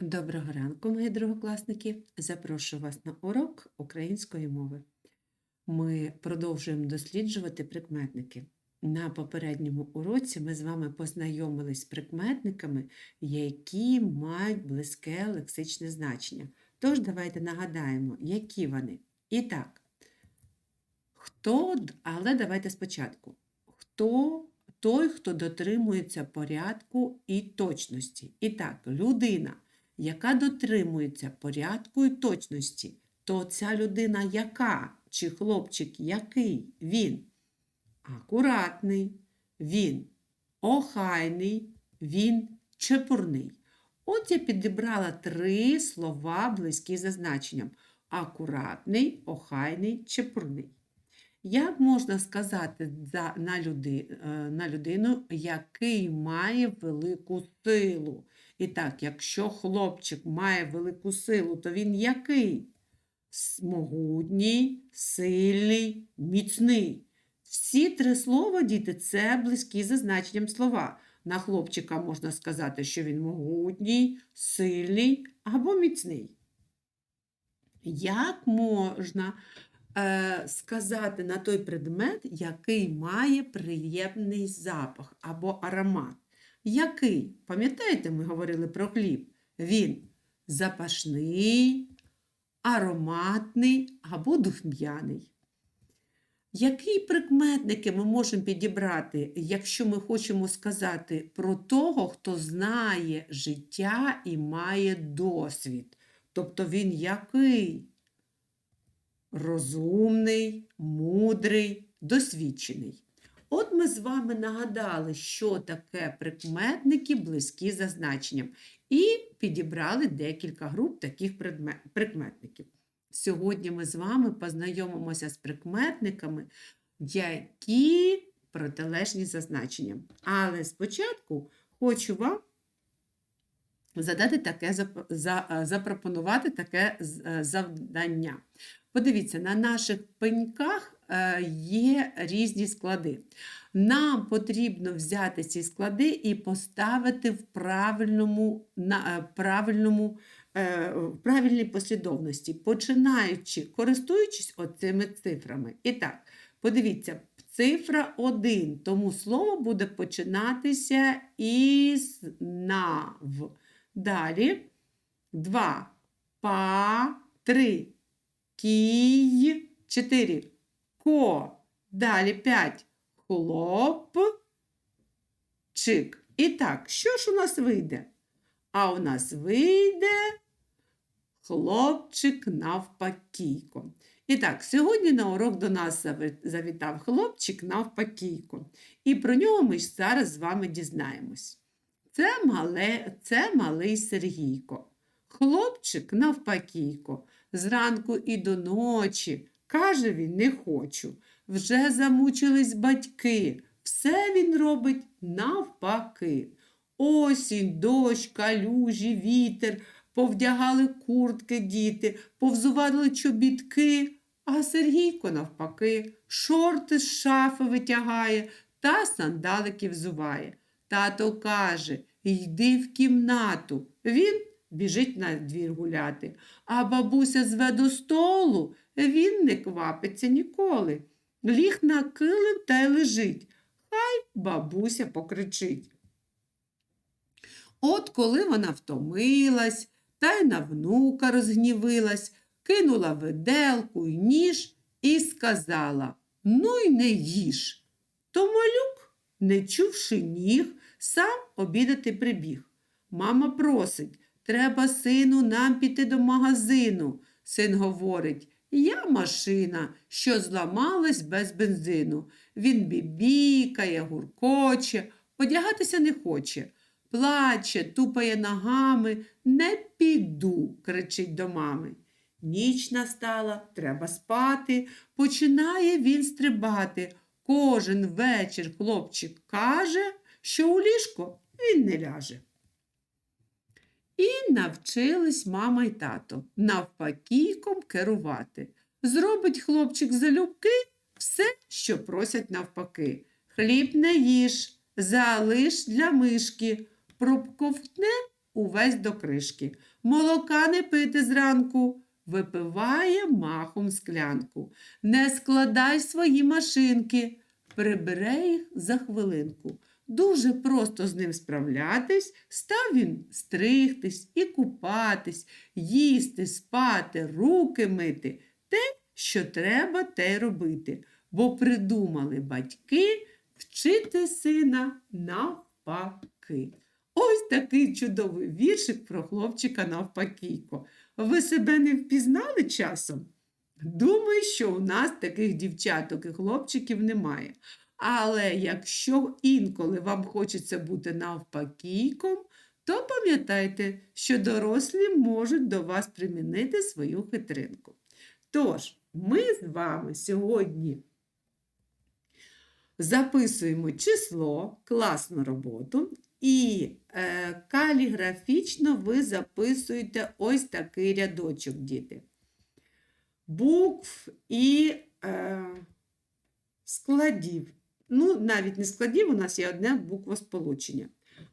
Доброго ранку, мої другокласники! Запрошую вас на урок української мови. Ми продовжуємо досліджувати прикметники. На попередньому уроці ми з вами познайомились з прикметниками, які мають близьке лексичне значення. Тож давайте нагадаємо, які вони. І так, хто, але давайте спочатку. Хто той, хто дотримується порядку і точності. І так, людина, яка дотримується порядку і точності, то ця людина яка? Чи хлопчик який? Він акуратний, він охайний, він чепурний. От я підібрала три слова, близькі за значенням: акуратний, охайний, чепурний. Як можна сказати е, на людину, який має велику силу? І так, якщо хлопчик має велику силу, то він який? Могутній, сильний, міцний. Всі три слова, діти, це близькі за значенням слова. На хлопчика можна сказати, що він могутній, сильний або міцний. Як можна е, сказати на той предмет, який має приємний запах або аромат? Який? Пам'ятаєте, ми говорили про хліб? Він запашний, ароматний або духм'яний. Які прикметники ми можемо підібрати, якщо ми хочемо сказати про того, хто знає життя і має досвід? Тобто він який? Розумний, мудрий, досвідчений. От ми з вами нагадали, що таке прикметники близькі за значенням, і підібрали декілька груп таких прикметників. Сьогодні ми з вами познайомимося з прикметниками, які протилежні за значенням. Але спочатку хочу вам задати таке, е, запропонувати таке е, завдання. Подивіться, на наших пеньках є різні склади. Нам потрібно взяти ці склади і поставити в правильному, на, е, правильному, е, в правильній послідовності, починаючи, користуючись оцими цифрами. І так, подивіться, цифра 1, тому слово буде починатися із нав. Далі 2, па, 3, кій, 4, ко, далі 5, хлоп, чик. І так, що ж у нас вийде? А у нас вийде хлопчик навпакійко. І так, сьогодні на урок до нас завітав хлопчик навпакійко. І про нього ми зараз з вами дізнаємось. Це, мале, це малий Сергійко. Хлопчик навпакійко. Зранку і до ночі. Каже він, не хочу. Вже замучились батьки. Все він робить навпаки. Осінь, дощ, калюжі, вітер, повдягали куртки діти, повзували чобітки, а Сергійко навпаки, шорти з шафи витягає та сандалики взуває. Тато каже, йди в кімнату. Він біжить на двір гуляти, а бабуся зве до столу, він не квапиться ніколи. Ліг на килим та й лежить. Хай бабуся покричить. От коли вона втомилась та й на внука розгнівилась, кинула виделку й ніж і сказала Ну й не їж. То малюк, не чувши ніг, сам обідати прибіг. Мама просить, треба, сину, нам піти до магазину. Син говорить, я машина, що зламалась без бензину. Він бібікає, гуркоче, одягатися не хоче. Плаче, тупає ногами, не піду, кричить до мами. Ніч настала, треба спати. Починає він стрибати. Кожен вечір хлопчик каже, що у ліжко він не ляже. І навчились мама й тато навпакійком керувати. Зробить хлопчик залюбки все, що просять навпаки. Хліб не їж, залиш для мишки, проковтне увесь до кришки. Молока не пити зранку, випиває махом склянку. Не складай свої машинки, прибере їх за хвилинку. Дуже просто з ним справлятись, став він стригтись і купатись, їсти, спати, руки мити. Те, що треба, те й робити, бо придумали батьки вчити сина навпаки. Ось такий чудовий віршик про хлопчика навпакійко. Ви себе не впізнали часом? Думаю, що у нас таких дівчаток і хлопчиків немає. Але якщо інколи вам хочеться бути навпакійком, то пам'ятайте, що дорослі можуть до вас примінити свою хитринку. Тож, ми з вами сьогодні записуємо число, класну роботу, і е, каліграфічно ви записуєте ось такий рядочок, діти. Букв і е, складів. Ну, навіть не складів, у нас є одне буквосполучення.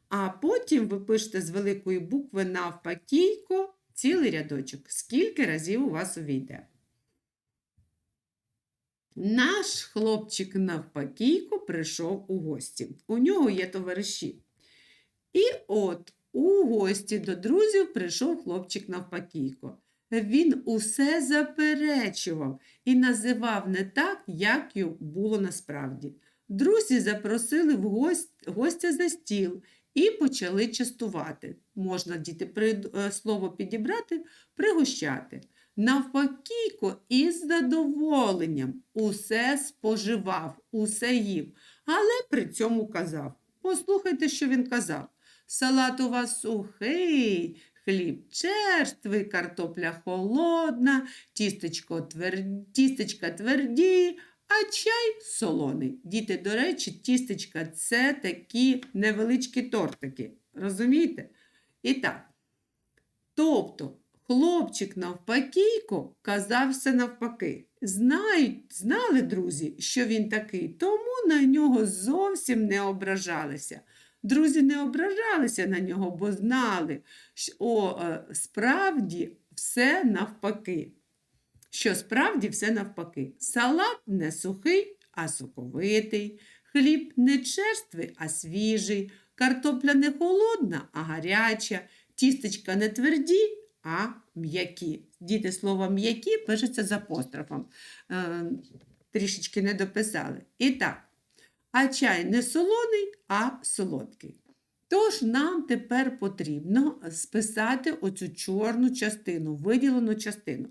А потім ви пишете з великої букви навпакійко цілий рядочок. Скільки разів у вас увійде? Наш хлопчик навпакійко прийшов у гості. У нього є товариші. І от у гості до друзів прийшов хлопчик навпакійко. Він усе заперечував і називав не так, як було насправді. Друзі запросили в гость, гостя за стіл і почали частувати. Можна діти при, е, слово підібрати, пригощати. Навпакійко із задоволенням усе споживав, усе їв, але при цьому казав. Послухайте, що він казав. Салат у вас сухий, хліб черствий, картопля холодна, тістечко твер... тістечка тверді, а чай солоний. Діти, до речі, тістечка це такі невеличкі тортики. Розумієте? І так. Тобто, хлопчик навпакійко казався навпаки. Знають, знали, друзі, що він такий, тому на нього зовсім не ображалися. Друзі не ображалися на нього, бо знали, що о, е, справді все навпаки. Що справді все навпаки. Салат не сухий, а соковитий, хліб не черствий, а свіжий, картопля не холодна, а гаряча, тістечка не тверді, а м'які. Діти слово м'які пишеться з апострофом. Е, трішечки не дописали. І так, а чай не солоний, а солодкий. Тож нам тепер потрібно списати оцю чорну частину, виділену частину.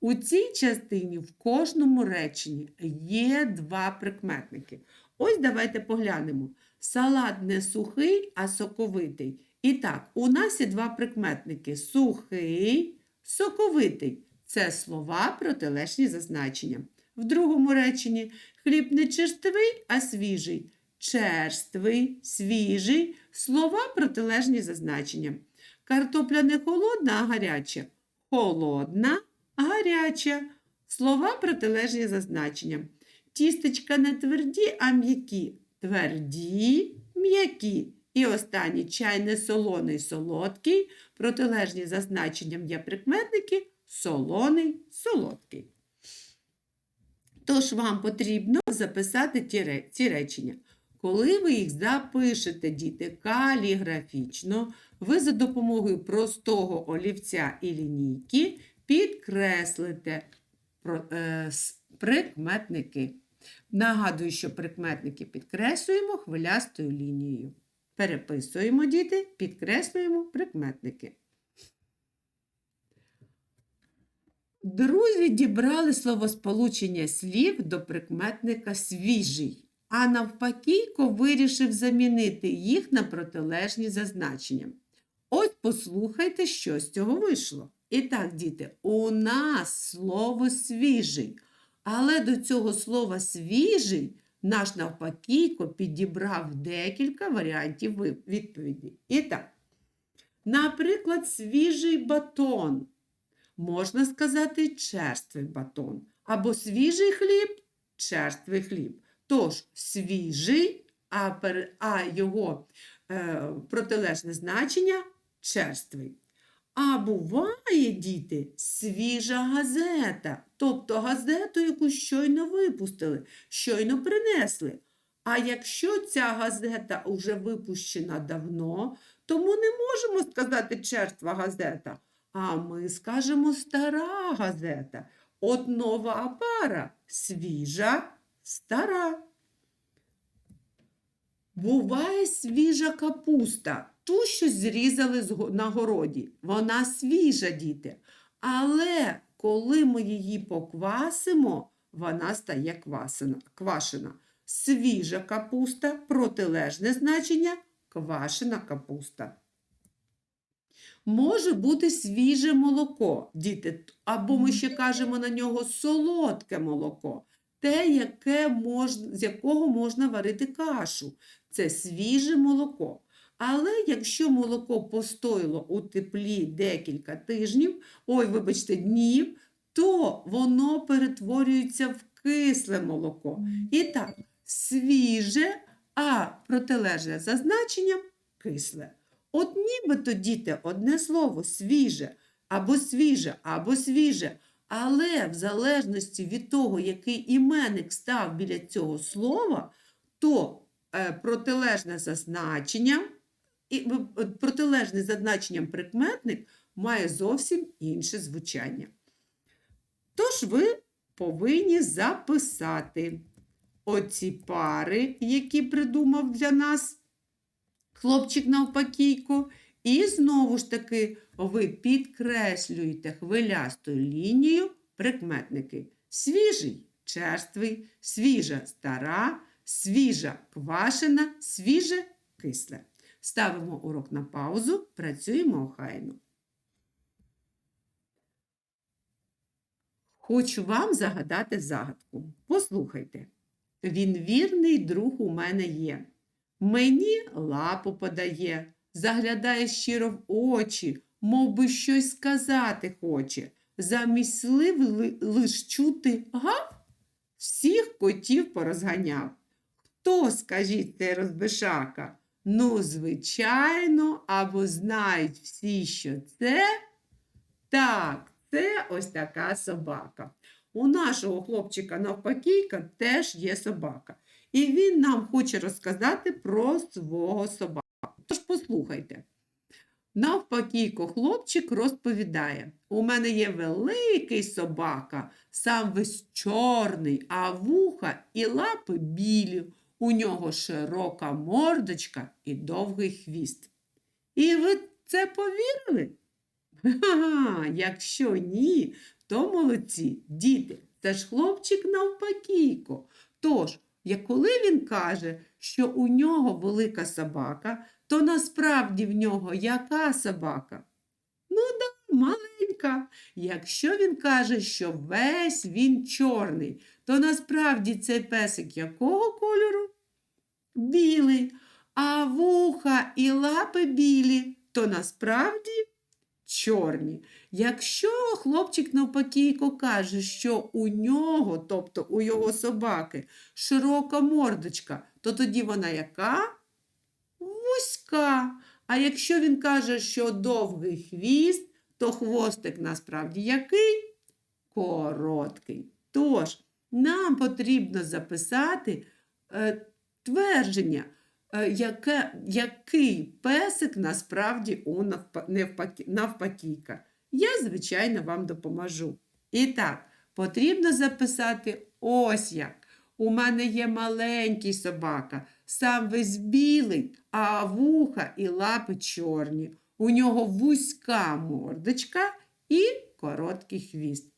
У цій частині в кожному реченні є два прикметники. Ось давайте поглянемо. Салат не сухий, а соковитий. І так, у нас є два прикметники: сухий, соковитий. Це слова протилежні за значенням. В другому реченні хліб не черствий, а свіжий. Черствий, свіжий слова протилежні за значенням. Картопля не холодна, а гаряча. Холодна, гаряча. Слова протилежні за значенням. Тістечка не тверді, а м'які. Тверді, м'які. І останній чай не солоний, солодкий. Протилежні за значенням є прикметники солоний, солодкий. Тож вам потрібно записати ці речення. Коли ви їх запишете, діти, каліграфічно, ви за допомогою простого олівця і лінійки підкреслите прикметники. Нагадую, що прикметники підкреслюємо хвилястою лінією. Переписуємо, діти, підкреслюємо прикметники. Друзі дібрали словосполучення слів до прикметника свіжий, а навпакійко вирішив замінити їх на протилежні зазначення. Ось послухайте, що з цього вийшло. І так, діти, у нас слово свіжий, але до цього слова свіжий наш навпакійко підібрав декілька варіантів відповіді. І так, наприклад, свіжий батон. Можна сказати черствий батон. Або свіжий хліб, черствий хліб. Тож свіжий, а, його е, протилежне значення черствий. А буває, діти, свіжа газета, тобто газету, яку щойно випустили, щойно принесли. А якщо ця газета вже випущена давно, то ми не можемо сказати черства газета, а ми скажемо стара газета. От нова пара свіжа, стара. Буває свіжа капуста, ту, що зрізали на городі. Вона свіжа, діти. Але коли ми її поквасимо, вона стає квасена, квашена. Свіжа капуста, протилежне значення квашена капуста. Може бути свіже молоко, діти, або ми ще кажемо на нього солодке молоко, те, яке мож, з якого можна варити кашу. Це свіже молоко. Але якщо молоко постояло у теплі декілька тижнів, ой, вибачте, днів, то воно перетворюється в кисле молоко. І так, свіже, а протилежне за значенням кисле. От нібито, діти, одне слово свіже, або свіже, або свіже. Але в залежності від того, який іменник став біля цього слова, то е, протилежне за значенням, і, е, протилежний за значенням прикметник має зовсім інше звучання. Тож ви повинні записати оці пари, які придумав для нас хлопчик навпакійко. І знову ж таки ви підкреслюєте хвилястою лінією прикметники. Свіжий черствий, свіжа стара, свіжа квашена, свіже кисле. Ставимо урок на паузу, працюємо охайно. Хочу вам загадати загадку. Послухайте. Він вірний друг у мене є. Мені лапу подає, заглядає щиро в очі, мов би щось сказати хоче. Замість слив ли, лиш чути гав, всіх котів порозганяв. Хто, скажіть, цей розбишака? Ну, звичайно, або знають всі, що це. Так, це ось така собака. У нашого хлопчика навпакійка теж є собака. І він нам хоче розказати про свого собаку. Тож послухайте. Навпакійко хлопчик розповідає: у мене є великий собака, сам весь чорний, а вуха і лапи білі. У нього широка мордочка і довгий хвіст. І ви це повірили? Ха-ха, якщо ні, то молодці, діти, це ж хлопчик навпакійко. Тож, як коли він каже, що у нього велика собака, то насправді в нього яка собака? Ну да, маленька. Якщо він каже, що весь він чорний, то насправді цей песик якого кольору? Білий. А вуха і лапи білі, то насправді чорні. Якщо хлопчик навпакійко каже, що у нього, тобто у його собаки, широка мордочка, то тоді вона яка? Вузька. А якщо він каже, що довгий хвіст, то хвостик насправді який? Короткий. Тож, нам потрібно записати е, твердження, е, яке, який песик насправді у навпакійка. Я, звичайно, вам допоможу. І так, потрібно записати ось як. У мене є маленький собака, сам весь білий, а вуха і лапи чорні. У нього вузька мордочка і короткий хвіст.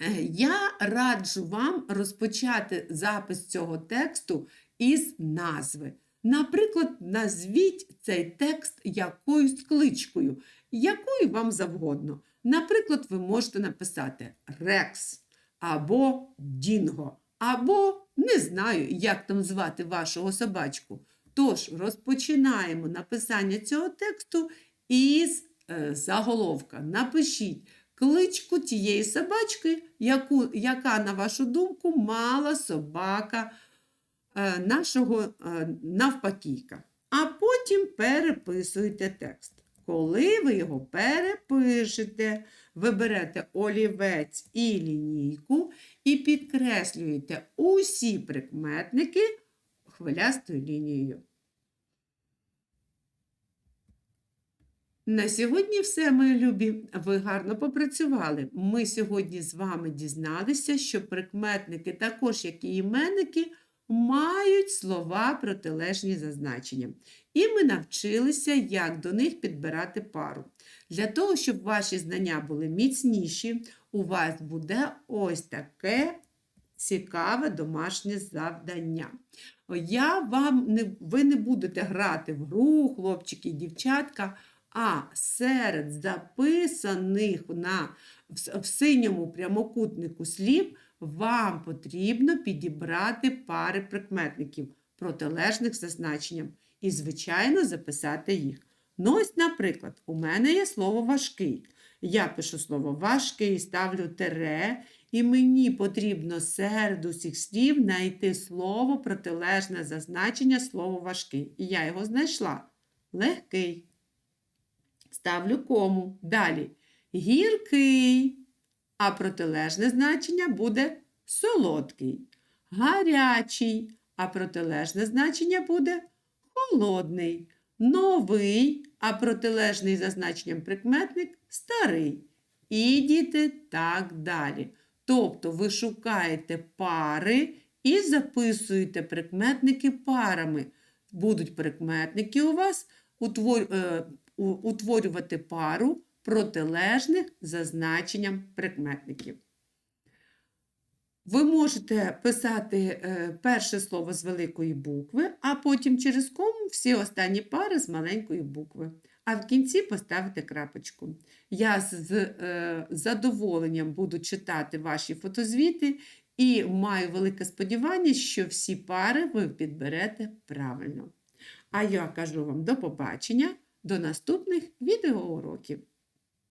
Е, Я раджу вам розпочати запис цього тексту із назви. Наприклад, назвіть цей текст якоюсь кличкою, якою вам завгодно. Наприклад, ви можете написати Рекс або Дінго, або не знаю, як там звати вашого собачку. Тож розпочинаємо написання цього тексту із е, заголовка. Напишіть кличку тієї собачки, яку, яка, на вашу думку, мала собака е, нашого е, навпакійка. А потім переписуйте текст. Коли ви його перепишете, ви берете олівець і лінійку і підкреслюєте усі прикметники хвилястою лінією. На сьогодні все, мої любі. Ви гарно попрацювали. Ми сьогодні з вами дізналися, що прикметники, також як і іменники, мають слова протилежні за значенням. І ми навчилися, як до них підбирати пару. Для того, щоб ваші знання були міцніші, у вас буде ось таке цікаве домашнє завдання. Я вам не, ви не будете грати в гру, хлопчики і дівчатка, а серед записаних на, в, синьому прямокутнику слів вам потрібно підібрати пари прикметників протилежних за значенням і, звичайно, записати їх. Ну, ось, наприклад, у мене є слово важкий. Я пишу слово важкий, ставлю тере, і мені потрібно серед усіх слів знайти слово протилежне за значення слово важкий. І я його знайшла. Легкий. Ставлю кому. Далі. Гіркий. А протилежне значення буде солодкий. Гарячий. А протилежне значення буде холодний. Новий, а протилежний за значенням прикметник старий. І діти так далі. Тобто ви шукаєте пари і записуєте прикметники парами. Будуть прикметники у вас утвор... утворювати пару протилежних за значенням прикметників. Ви можете писати е, перше слово з великої букви, а потім через кому всі останні пари з маленької букви. А в кінці поставити крапочку. Я з з, е, задоволенням буду читати ваші фотозвіти і маю велике сподівання, що всі пари ви підберете правильно. А я кажу вам до побачення, до наступних відеоуроків.